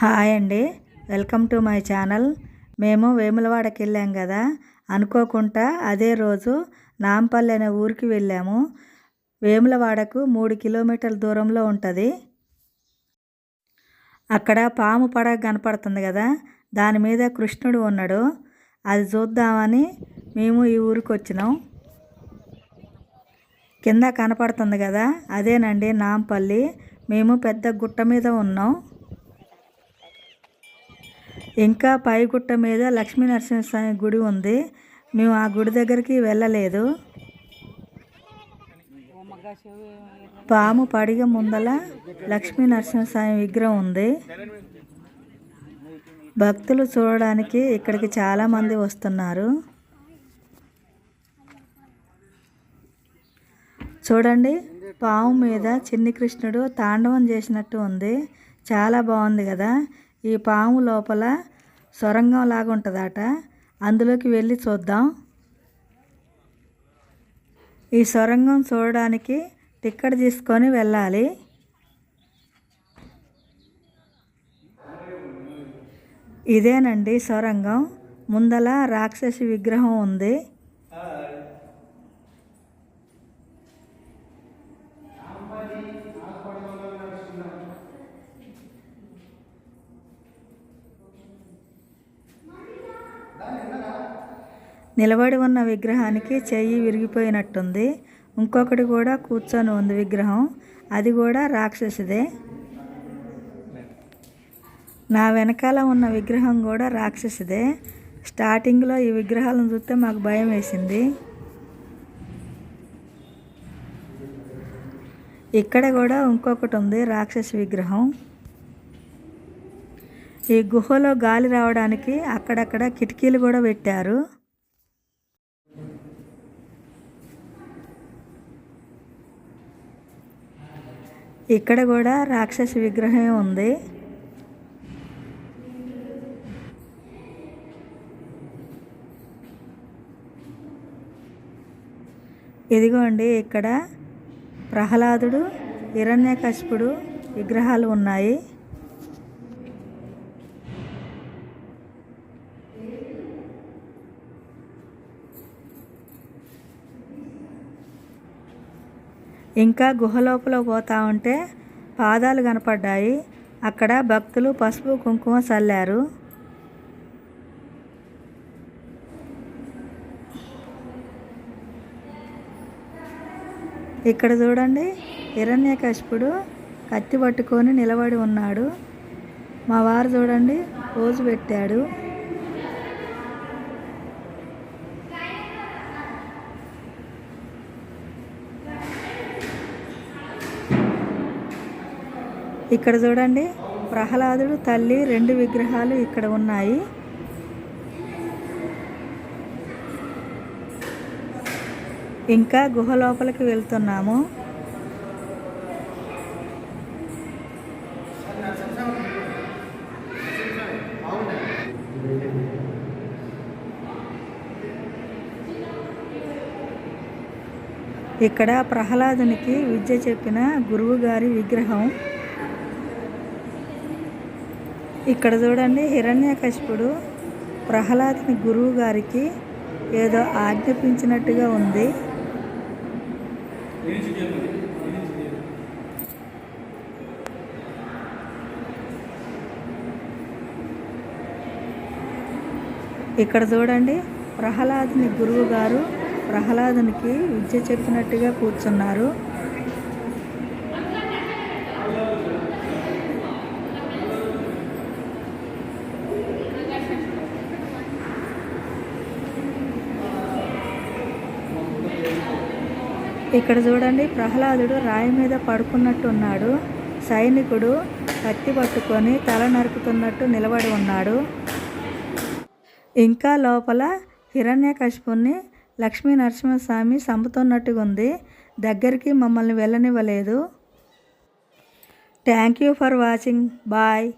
Hi అండి. Welcome to my channel. మేము వేములవాడకి వెళ్ళాం కదా. అనుకోకుండా అదే రోజు నాంపల్లి అనే ఊరికి వెళ్ళాము. వేములవాడకు మూడు కిలోమీటర్ల దూరంలో ఉంటుంది. అక్కడ పాము పడగ కనపడుతుంది కదా. దాని మీద కృష్ణుడు ఉన్నాడు. అది చూద్దామని మేము ఈ ఊరికి వచ్చినాం. కింద కనపడుతుంది కదా. అదేనండి నాంపల్లి. మేము పెద్ద గుట్ట మీద ఉన్నాం. ఇంకా పైగుట్ట మీద లక్ష్మీ నరసింహస్వామి గుడి ఉంది. మేము ఆ గుడి దగ్గరికి వెళ్ళలేదు. పాము పడిగ ముందల లక్ష్మీ నరసింహస్వామి విగ్రహం ఉంది. భక్తులు చూడడానికి ఇక్కడికి చాలామంది వస్తున్నారు. చూడండి పాము మీద చిన్ని కృష్ణుడు తాండవం చేసినట్టు ఉంది. చాలా బాగుంది కదా. ఈ పాము లోపల సొరంగం లాగా ఉంటుందట. అందులోకి వెళ్ళి చూద్దాం. ఈ సొరంగం చూడడానికి టిక్కెట్ తీసుకొని వెళ్ళాలి. ఇదేనండి సొరంగం. ముందల రాక్షసి విగ్రహం ఉంది. నిలబడి ఉన్న విగ్రహానికి చెయ్యి విరిగిపోయినట్టుంది. ఇంకొకటి కూడా కూర్చొని ఉంది విగ్రహం. అది కూడా రాక్షసుదే. నా వెనకాల ఉన్న విగ్రహం కూడా రాక్షసుదే. స్టార్టింగ్లో ఈ విగ్రహాలను చూస్తే మాకు భయం వేసింది. ఇక్కడ కూడా ఇంకొకటి ఉంది రాక్షసి విగ్రహం. ఈ గుహలో గాలి రావడానికి అక్కడక్కడ కిటికీలు కూడా పెట్టారు. ఇక్కడ కూడా రాక్షస విగ్రహం ఉంది. ఇదిగోండి ఇక్కడ ప్రహ్లాదుడు హిరణ్యకశిపుడు విగ్రహాలు ఉన్నాయి. ఇంకా గుహలోపల పోతా ఉంటే పాదాలు కనపడ్డాయి. అక్కడ భక్తులు పసుపు కుంకుమ చల్లారు. ఇక్కడ చూడండి హిరణ్యకశిపుడు కత్తి పట్టుకొని నిలబడి ఉన్నాడు. మా వారు చూడండి పోజు పెట్టాడు. ఇక్కడ చూడండి ప్రహ్లాదుడు తల్లి రెండు విగ్రహాలు ఇక్కడ ఉన్నాయి. ఇంకా గుహ లోపలికి వెళ్తున్నాము. ఇక్కడ ప్రహ్లాదునికి విద్య చెప్పిన గురువు గారి విగ్రహం. ఇక్కడ చూడండి హిరణ్యకశిపుడు ప్రహ్లాదుని గురువు గారికి ఏదో ఆజ్ఞాపించినట్టుగా ఉంది. ఇక్కడ చూడండి ప్రహ్లాదుని గురువు గారు ప్రహ్లాదునికి విద్య చెప్పినట్టుగా కూర్చున్నారు. ఇక్కడ చూడండి ప్రహ్లాదుడు రాయి మీద పడుకున్నట్టున్నాడు. సైనికుడు కత్తి పట్టుకొని తల నరుకుతున్నట్టు నిలబడి ఉన్నాడు. ఇంకా లోపల హిరణ్యకశిపుణ్ణి లక్ష్మీ నరసింహస్వామి చంపుతున్నట్టుగా ఉంది దగ్గరికి మమ్మల్ని వెళ్ళనివ్వలేదు. Thank you for watching. Bye.